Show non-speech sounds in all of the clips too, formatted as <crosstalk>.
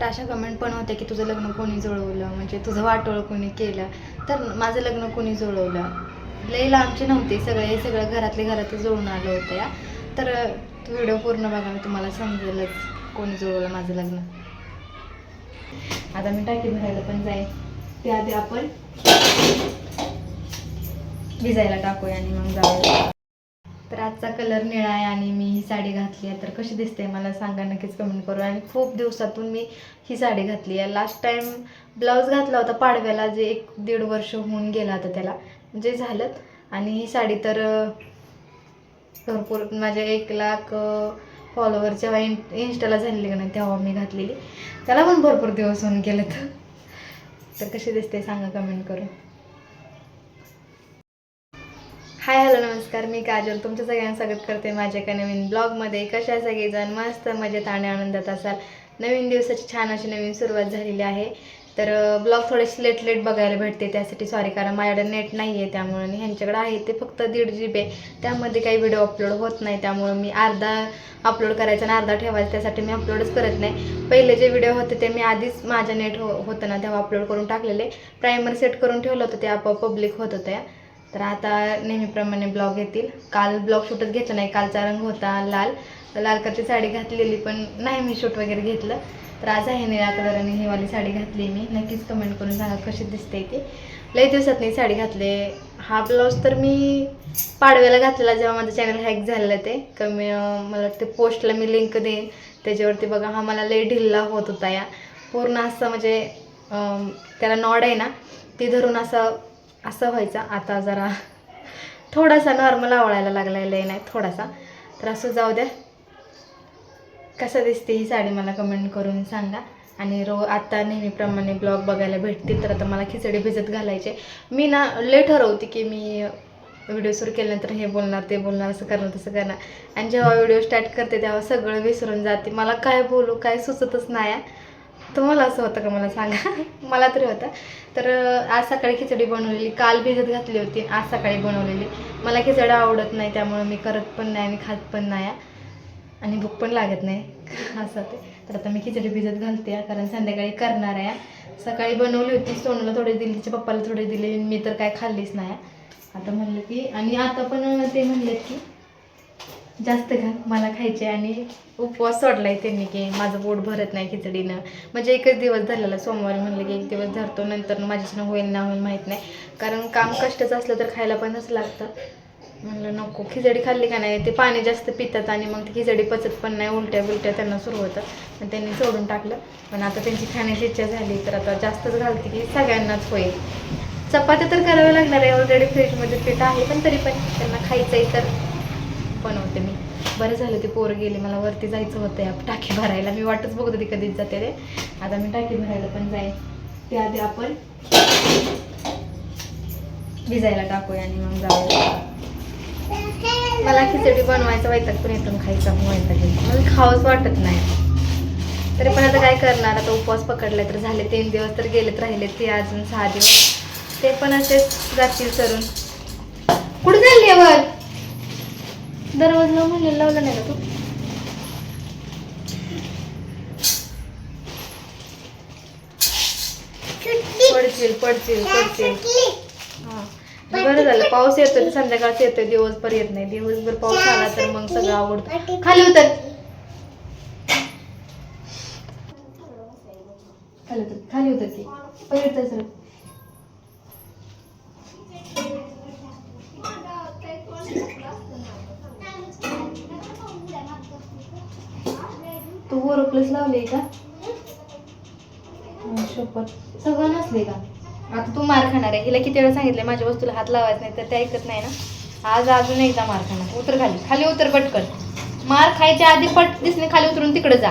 तर अशा कमेंट पण होत्या की तुझं लग्न कोणी जुळवलं? म्हणजे तुझं वाटोळं कोणी केलं? तर माझं लग्न कोणी जुळवलं? लई लांबचे नव्हते. सगळे सगळं घरातले घरात जुळून आलं होतं. या तर व्हिडिओ पूर्ण बघा मी तुम्हाला समजेलच कोणी जुळवलं माझं लग्न. आता मी टाकी भरायला पण जाईल त्याआधी आपण भिजायला टाकूया आणि मग जाऊया. तर आजचा कलर निळा आहे आणि मी ही साडी घातली आहे. तर कशी दिसते मला सांगा नक्कीच कमेंट करू. आणि खूप दिवसातून मी ही साडी घातली आहे. लास्ट टाईम ब्लाऊज घातला होता पाडव्याला जे एक दीड वर्ष होऊन गेला होता त्याला. जे झालं. आणि ही साडी तर भरपूर माझे एक लाख फॉलोवर जेव्हा इन इन्स्टाला झालेली का नाही तेव्हा मी घातलेली. त्याला पण भरपूर दिवस होऊन गेले तर तर कशी दिसते सांगा कमेंट करून. हाय हॅलो नमस्कार. मी काजल. तुमच्या सगळ्यांना स्वागत करते माझ्या एका नवीन ब्लॉगमध्ये. कशा सगळेजण? मस्त मजेत आणि आनंदात असाल? नवीन दिवसाची छान अशी नवीन सुरुवात झालेली आहे. तर ब्लॉग थोडेसे लेट लेट बघायला भेटते. त्यासाठी सॉरी कारण माझ्याकडे नेट नाही आहे त्यामुळे आणि ह्यांच्याकडे आहे ते फक्त दीड जी बी आहे. त्यामध्ये काही व्हिडिओ अपलोड होत नाही त्यामुळे मी अर्धा अपलोड करायचा आणि अर्धा ठेवायचा त्यासाठी मी अपलोडच करत नाही. पहिले जे व्हिडिओ होते ते मी आधीच माझ्या नेट हो होतं ना तेव्हा अपलोड करून टाकलेले. प्रायमर सेट करून ठेवलं होतं ते आपोआप पब्लिक होत होतं. या तर आता नेहमीप्रमाणे ब्लॉग येतील. काल ब्लॉग शूटच घेतलं नाही. कालचा रंग होता लाल. लाल कलरची साडी घातलेली पण नाही मी शूट वगैरे घेतलं. तर आज आहे निळ्या कलर आणि वाली साडी घातली मी. नक्कीच कमेंट करून सांगा कशी दिसते ती. लई दिवसात नाही साडी घातले. हा ब्लाऊज तर मी पाडव्याला घातलेला जेव्हा माझं चॅनल हॅक झालेलं ते. कमी मला वाटते पोस्टला मी लिंक देईन. त्याच्यावरती बघा हा मला लई ढिल्ला होत होता या. पूर्ण असं म्हणजे त्याला नॉड आहे ना ती धरून असं असं व्हायचं. आता जरा थोडासा नॉर्मल आवडायला लागलेला लय नाही थोडासा. तर असं जाऊ द्या. कसं दिसते ही साडी मला कमेंट करून सांगा. आणि रो आत्ता नेहमीप्रमाणे ब्लॉग बघायला भेटतील तर आता मला खिचडी भिजत घालायचे. मी ना लेट ठरवते की मी व्हिडिओ सुरू केल्यानंतर हे बोलणार ते बोलणार असं करणार तसं करणार. आणि जेव्हा व्हिडिओ स्टार्ट करते तेव्हा सगळं विसरून जाते. मला काय बोलू काय सुचतच नाही. आहे. तुम्हाला असं होतं का मला सांगा? मला तरी होतं. तर आज सकाळी खिचडी बनवलेली काल भिजत घातली होती आज सकाळी बनवलेली. मला खिचडी आवडत नाही त्यामुळे मी करत पण नाही आणि खात पण नाही. आहे. आणि भूक पण लागत नाही. <laughs> असं ते तर आता मी खिचडी भिजत घालते कारण संध्याकाळी करणार आहे. सकाळी बनवली होती सोनूला थोडी दिली तिच्या पप्पाला थोडी दिली मी तर काय खाल्लीच नाही. आता म्हणलं की आणि आता पण ते म्हणलेत की जास्त घाल मला खायचे आणि उपवास सोडलाय त्यांनी की माझं पोट भरत नाही खिचडीनं. म्हणजे एकच दिवस धरलेला सोमवारी म्हणलं की एक दिवस धरतो नंतर माझ्याच्यानं होईल ना होईल माहीत नाही. कारण काम कष्टाचं असलं तर खायला पण असं लागतं. म्हणलं नको खिचडी खाल्ली का नाही? ते पाणी जास्त पितात आणि मग ती खिचडी पचत पण नाही उलट्या बिलट्या त्यांना सुरू होतं. पण त्यांनी सोडून टाकलं. पण आता त्यांची खाण्याची इच्छा झाली तर आता जास्तच घालते की सगळ्यांनाच होईल. चपात्या तर कराव्या लागणार आहे ऑलरेडी फ्रीजमध्ये पीठ आहे पण तरी पण त्यांना खायचं आहे तर बनवते मी. बरं झालं ते पोरं गेले मला वरती जायचं होतं या टाकी भरायला. मी वाटच बघत होती कधीच जाते रे. आता मी टाकी भरायला पण जाईन. त्याआधी आपण भिजायला टाकूया आणि मग जाऊया. मला खिचडी बनवायचं वैताग पण येतून आणि खायचा वैताग मला खावंच वाटत नाही. तरी पण आता काय करणार? आता उपवास पकडले तर झाले तीन दिवस तर गेलेत राहिले ते अजून सहा दिवस. ते पण असेच जातील सरून कुठं चालली आहे वर? दरवाजा म्हणलेलं लावलं नाही का तू. पडशील पडशील पडशील. हा. बरं झालं पाऊस येतोय संध्याकाळच येतोय दिवसभर येत नाही. दिवसभर पाऊस आला तर मग सगळं आवडतं. खाली उतर. खाली उतर खाली उतर की. पहिले उतर सरळ. तू वर प्लस लावले का? शपथ. सगळं नसले का? आता तू मार खाणार आहे. हिला किती वेळा सांगितलं माझ्या वस्तूला हात लावायचा नाही तर ते ऐकत नाही ना? आज अजून एकदा मार खाणार. उतर खाली. खाली उतर पटकन. मार खायच्या आधी पट दिसणे खाली उतरून तिकडे जा.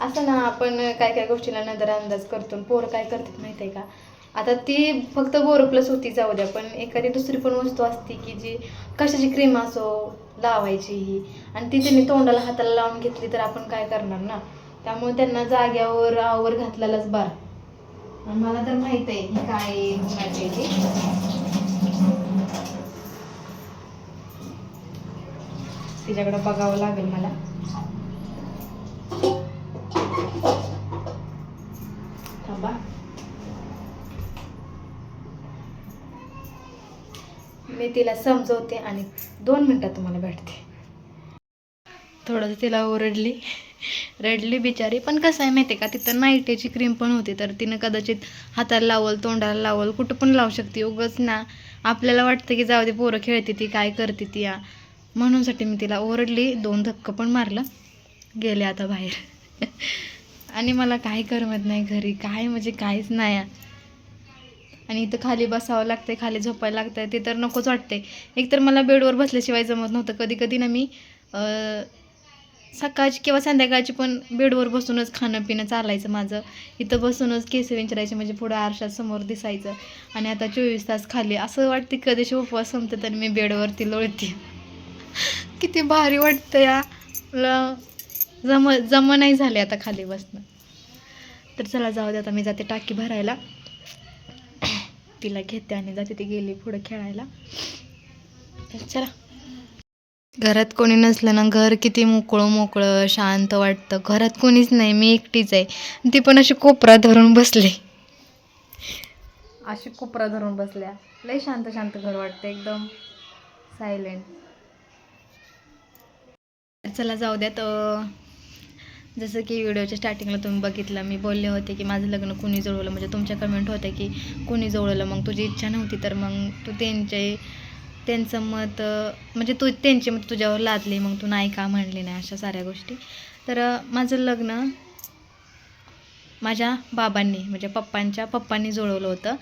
असं ना आपण काय काय गोष्टीला नजर अंदाज करतो पोरं काय करतात माहिती आहे का? आता ती फक्त बोर प्लस होती जाऊ द्या पण एखादी दुसरी पण वस्तू असते की जी कशाची क्रीम असो लावायची ही. आणि ती त्यांनी तोंडाला हाताला लावून घेतली तर आपण काय करणार ना? त्यामुळे त्यांना जाग्यावर आवर घातलेलाच बार. मला तर माहीत आहे काय होणार आहे तिच्याकडं बघावं लागेल मला. तिला समजवते आणि दोन मिनटात तुम्हाला भेटते. थोडंसं तिला ओरडली. रडली बिचारी. पण कसं आहे माहिती आहे का तिथं नाईटेची क्रीम पण होती तर तिनं कदाचित हाताला लावल तोंडाला लावल कुठं पण लावू शकते. उगच ना आपल्याला वाटतं की जाऊ दे पोरं खेळते ती काय करते ती या. म्हणूनसाठी मी तिला ओरडली दोन धक्कं पण मारलं गेले आता बाहेर. <laughs> आणि मला काही करमत नाही घरी. काय म्हणजे काहीच नाही. आहे. आणि इथं खाली बसावं लागतंय खाली झोपायला लागतंय. ते तर नकोच वाटते एकतर मला बेडवर बसल्याशिवाय जमत नव्हतं. कधी कधी ना मी सकाळची किंवा संध्याकाळची पण बेडवर बसूनच खाणं पिणं चालायचं माझं. इथं बसूनच केस विंचरायचे म्हणजे पुढं आरशात समोर दिसायचं. आणि आता चोवीस तास खाली. असं वाटते कधीशी उपवास संपते तर मी बेडवरती लोळते. किती भारी वाटतं या जम जमा नाही झाले आता खाली बसणं. तर चला जाऊ दे आता मी जाते टाकी भरायला. तिला घेते आणि जाते ती गेली पुढे खेळायला. चला. घरात कोणी नसलं ना घर किती मोकळं मोकळं शांत वाटतं. घरात कोणीच नाही मी एकटीच आहे. ती पण अशी कोपरा धरून बसली. अशी कोपरा धरून बसल्या. लय शांत शांत घर वाटतं एकदम. सायलेंट चला जाऊ द्यात जसं की व्हिडिओच्या स्टार्टिंगला तुम्ही बघितलं मी बोलले होते की माझं लग्न कुणी जुळवलं? म्हणजे तुमच्या कमेंट होत्या की कुणी जुळवलं? मग तुझी इच्छा नव्हती तर मग तू त्यांचे त्यांचं मत म्हणजे तू त्यांचे मत तुझ्यावर लादले मग तू नाही का म्हणली नाही? अशा साऱ्या गोष्टी. तर माझं लग्न माझ्या बाबांनी म्हणजे पप्पांच्या पप्पांनी जुळवलं होतं.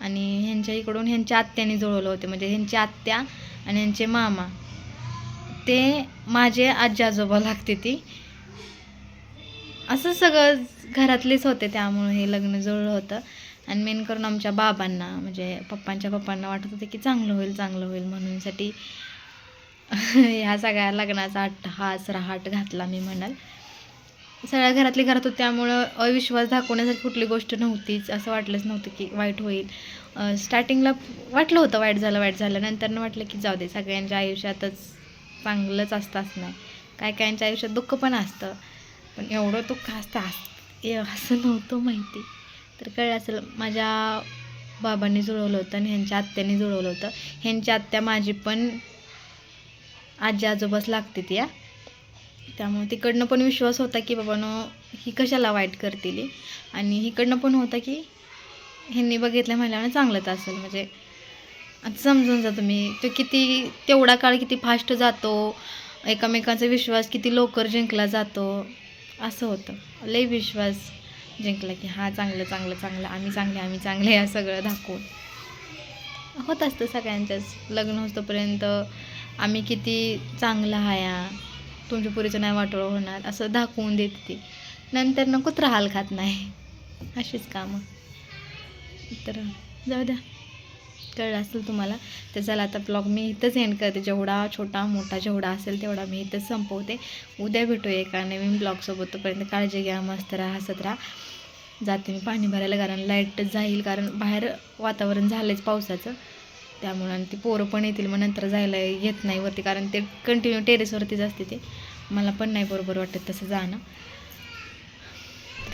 आणि ह्यांच्या इकडून ह्यांच्या आत्याने जुळवलं होतं. म्हणजे ह्यांची आत्या आणि ह्यांचे मामा. ते माझे आजी आजोबा <laughs> लागते ती. असं सगळं घरातलेच होते त्यामुळे हे लग्न जुळलं होतं. आणि मेन करून आमच्या बाबांना म्हणजे पप्पांच्या पप्पांना वाटत होतं की चांगलं होईल चांगलं होईल म्हणूनसाठी <laughs> ह्या सगळ्या लग्नाचा हास रहाट घातला मी म्हणाल. सगळ्या घरातली घरात होती त्यामुळं अविश्वास दाखवण्यासाठी कुठली गोष्ट नव्हतीच. असं वाटलंच नव्हतं की वाईट होईल. स्टार्टिंगला वाटलं होतं वाईट झालं वाईट झालं. नंतरनं वाटलं की जाऊ दे सगळ्यांच्या आयुष्यातच चांगलंच असतं असं नाही काय काहींच्या आयुष्यात दुःख पण असतं. पण एवढं तो खास तास असं नव्हतं माहिती. तर कळलं असेल माझ्या बाबांनी जुळवलं होतं आणि ह्यांच्या आत्याने जुळवलं होतं. ह्यांच्या आत्या माझी पण आजी आजोबाच लागते ती या त्यामुळे तिकडनं पण विश्वास होता की बाबानं ही कशाला वाईट करतील आणि इकडनं पण होता की ह्यांनी बघितलं म्हणल्यावर चांगलंच असेल. म्हणजे आता समजून जा तुम्ही तो किती तेवढा काळ किती फास्ट जातो एकमेकांचा विश्वास किती लवकर जिंकला जातो. असं होतं. लई विश्वास जिंकला की हा चांगलं चांगलं चांगलं आम्ही चांगले आम्ही चांगले या सगळं दाखवून. होत असतं सगळ्यांच्याच. लग्न होतोपर्यंत आम्ही किती चांगलं हाया तुमच्या पुरीचं नाही वाटोळं होणार असं दाखवून देते ती. नंतर नको कुत्रा हाल खात नाही. अशीच कामं. तर जाऊ द्या. कळलं असेल तुम्हाला तर चला आता ब्लॉग मी इथंच एंड करते. जेवढा छोटा मोठा जेवढा असेल तेवढा मी इथंच संपवते. उद्या भेटूया एका नवीन ब्लॉगसोबत तोपर्यंत काळजी घ्या मस्त राहा हसत राहा. जाते मी पाणी भरायला कारण लाइट जाईल कारण बाहेर वातावरण झालंच पावसाचं. त्यामुळं आणि ती पोरं पण येतील मग नंतर जायला येत नाही वरती कारण ते कंटिन्यू टेरेसवरतीच असते ते. मला पण नाही बरोबर वाटत तसं जाणं.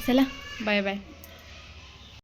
चला बाय बाय